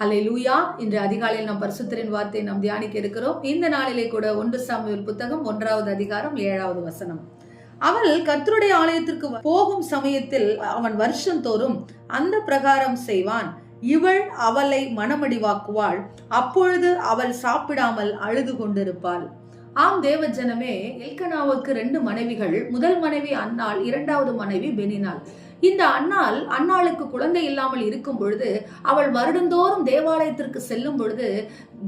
ஹலே லூயா இன்று அதிகாலையில் நாம் பரிசுத்தரின் வார்த்தையை நாம் தியானிக்க இருக்கிறோம். இந்த நாளிலே கூட ஒன்று சாமியல் புத்தகம் ஒன்றாவது அதிகாரம் ஏழாவது வசனம். அவள் கர்த்தருடைய ஆலயத்திற்கு போகும் சமயத்தில் அவன் வருஷம் தோறும் அந்த பிரகாரம் செய்வான். இவள் அவளை மனமடிவாக்குவாள். அப்பொழுது அவள் சாப்பிடாமல் அழுது கொண்டிருப்பாள். ஆம் தேவ ஜனமே எல்கனாவுக்கு ரெண்டு மனைவிகள் முதல் மனைவி அன்னாள் இரண்டாவது மனைவி பெனினாள் இந்த அன்னாள் அன்னாளுக்கு குழந்தை இல்லாமல் இருக்கும் பொழுது அவள் வருடந்தோறும் தேவாலயத்திற்கு செல்லும் பொழுது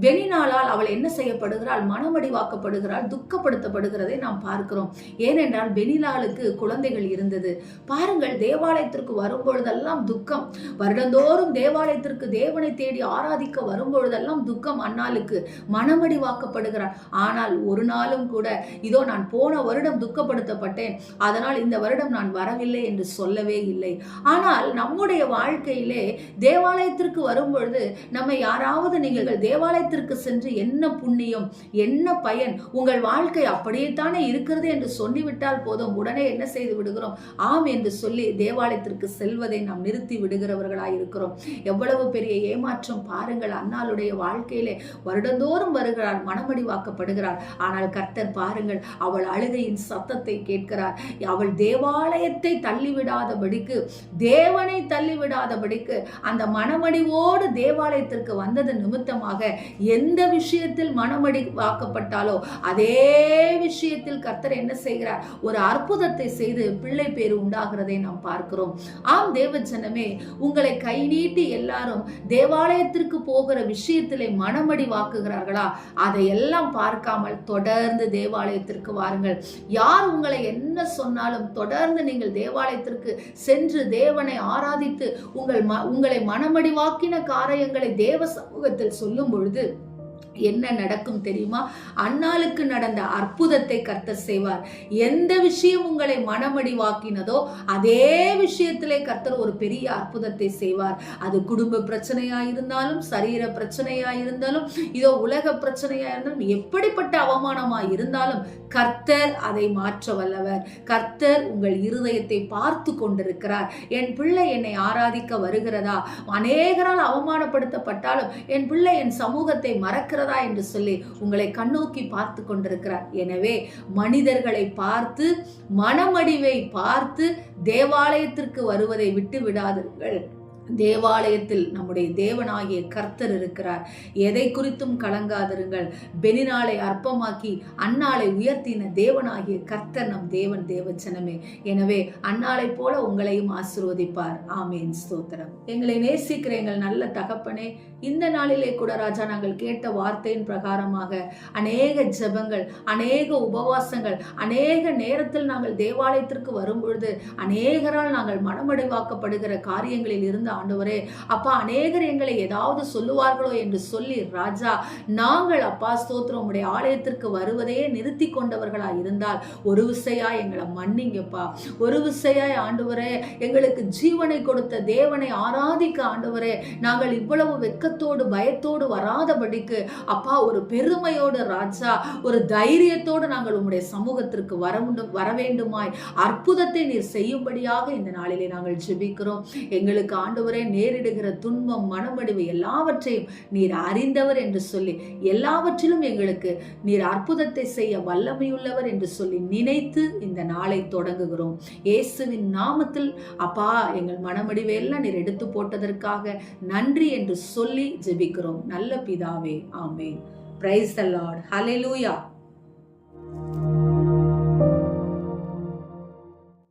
பெனினாளால் அவள் என்ன செய்யப்படுகிறாள் மனமடிவாக்கப்படுகிறாள் துக்கப்படுத்தப்படுகிறதை நாம் பார்க்கிறோம். ஏனென்றால் பெனினாளுக்கு குழந்தைகள் இருந்தது. பாருங்கள் தேவாலயத்திற்கு வரும் பொழுதெல்லாம் துக்கம். வருடந்தோறும் தேவாலயத்திற்கு தேவனை தேடி ஆராதிக்க வரும் பொழுதெல்லாம் துக்கம் அன்னாளுக்கு மனமடிவாக்கப்படுகிறாள். ஆனால் ஒரு நாளும் கூட இதோ நான் போன வருடம் துக்கப்படுத்தப்பட்டேன். அதனால் இந்த வருடம் நான் வரவில்லை என்று சொல்லவே இல்லை. ஆனால் நம்முடைய வாழ்க்கையிலே தேவாலயத்திற்கு வரும்பொழுது நம்ம யாராவது நீங்கள் தேவாலயத்திற்கு சென்று என்ன புண்ணியம் என்ன பயன் உங்கள் வாழ்க்கை அப்படியே தானே இருக்கிறது என்று சொல்லிவிட்டால் போதும். உடனே என்ன செய்து விடுகிறோம்? ஆம் என்று சொல்லி தேவாலயத்திற்கு செல்வதை நாம் நிறுத்தி விடுகிறவர்களாக இருக்கிறோம். எவ்வளவு பெரிய ஏமாற்றம் பாருங்கள். அன்னாளுடைய வாழ்க்கையிலே வருடந்தோறும் வருகிறார் மனமடிவாக்கப்படுகிறார் ஆனால் கர்த்தர் பாருங்கள் அவள் அழுகையின் சத்தத்தை கேட்கிறார். அவள் தேவாலயத்தை தள்ளிவிடாதபடி தள்ளிவிடாதபடிக்கு தேவனை தள்ளிவிடாதபடிக்கு அந்த மனமடிவோடு தேவாலயத்திற்கு வந்தது நிமித்தமாக எந்த விஷயத்தில் மனமடி வாக்கப்பட்டாலோ அதே விஷயத்தில் கர்த்தர் என்ன செய்கிறார்? ஒரு அற்புதத்தை செய்து பிள்ளை பேர் உண்டாகிறதை நாம் பார்க்கிறோம். ஆம் தேவஜனமே உங்களை கை நீட்டி எல்லாரும் தேவாலயத்திற்கு போகிற விஷயத்திலே மனமடி வாக்குகிறார்களா அதையெல்லாம் பார்க்காமல் தொடர்ந்து தேவாலயத்திற்கு வாருங்கள். யார் உங்களை என்ன சொன்னாலும் தொடர்ந்து நீங்கள் தேவாலயத்திற்கு சென்று தேவனை ஆராதித்து உங்கள் ம உங்களை மனமடிவாக்கின காரியங்களை தேவ சமூகத்தில் சொல்லும் பொழுது என்ன நடக்கும் தெரியுமா? அன்னாளுக்கு நடந்த அற்புதத்தை கர்த்தர் செய்வார். எந்த விஷயம் உங்களை மனமடிவாக்கினதோ அதே விஷயத்திலே கர்த்தர் ஒரு பெரிய அற்புதத்தை செய்வார். அது குடும்ப பிரச்சனையா இருந்தாலும் சரீர பிரச்சனையா இருந்தாலும் இதோ உலக பிரச்சனையா இருந்தாலும் எப்படிப்பட்ட அவமானமா இருந்தாலும் கர்த்தர் அதை மாற்ற வல்லவர். கர்த்தர் உங்கள் இருதயத்தை பார்த்து கொண்டிருக்கிறார். என் பிள்ளை என்னை ஆராதிக்க வருகிறதா? அநேகரால் அவமானப்படுத்தப்பட்டாலும் என் பிள்ளை என் சமூகத்தை மறக்கிறதா? என்று சொல்லி உங்களை கண்ணோக்கி பார்த்து கொண்டிருக்கிறார். எனவே மனிதர்களை பார்த்து மனமடிவை பார்த்து தேவாலயத்திற்கு வருவதை விட்டு விடாதீர்கள். தேவாலயத்தில் நம்முடைய தேவனாகிய கர்த்தர் இருக்கிறார். எதை குறித்தும் கலங்காதிருங்கள். பெனினாளை அற்பமாக்கி அன்னாளை உயர்த்தின தேவனாகிய கர்த்தர் நம் தேவன் தேவச்சனமே. எனவே அன்னாளை போல உங்களையும் ஆசிர்வதிப்பார். ஆமேன். ஸ்தோத்திரம். எங்களை நேசிக்கிற எங்கள் நல்ல தகப்பனே இந்த நாளிலே கூட ராஜா நாங்கள் கேட்ட வார்த்தையின் பிரகாரமாக அநேக ஜெபங்கள் அநேக உபவாசங்கள் அநேக நேரத்தில் நாங்கள் தேவாலயத்திற்கு வரும் பொழுது அநேகரால் நாங்கள் மனமடைவாக்கப்படுகிற காரியங்களில் இருந்து ஆண்டவரே. அப்பா அநேகர் எங்களை ஏதாவது சொல்லுவார்களோ என்று சொல்லி ராஜா நாங்கள் அப்பா ஸ்தோத்திரம் உடைய ஆலயத்திற்கு வருவதையே நிறுத்தி கொண்டவர்களா இருந்தால் ஒரு விசையாய் எங்களை மன்னிங்கப்பா. ஒரு விசையாய் ஆண்டவரே எங்களுக்கு ஜீவனை கொடுத்த தேவனை ஆராதிக்க ஆண்டவரே நாங்கள் இவ்வளவு வெக்கத்தோடு பயத்தோடு வராதபடிக்கு அப்பா ஒரு பெருமையோடு ராஜா ஒரு தைரியத்தோடு நாங்கள் உம்முடைய சமூகத்திற்கு வர வர வேண்டுமாய் அற்புதத்தை நீர் செய்யும்படியாக இந்த நாளிலே நாங்கள் ஜெபிக்கிறோம். எங்களுக்கு ஆண்டவரே நேரிடுகிற துன்பம் மனமடிவு எல்லாவற்றையும் நீர் அறிந்தவர் என்று சொல்லி எல்லாவற்றிலும் எங்களுக்கு நீர் அற்புதத்தை செய்ய வல்லமையுள்ளவர் என்று சொல்லி நினைத்து இந்த நாளை தொடங்குகிறோம். இயேசுவின் நாமத்தில் அப்பா எங்கள் மனமடிவையெல்லாம் நீர் எடுத்து போட்டதற்காக நன்றி என்று சொல்லி ஜெபிக்கிறோம். நல்ல பிதாவே ஆமே பிரைஸ் த லார்ட்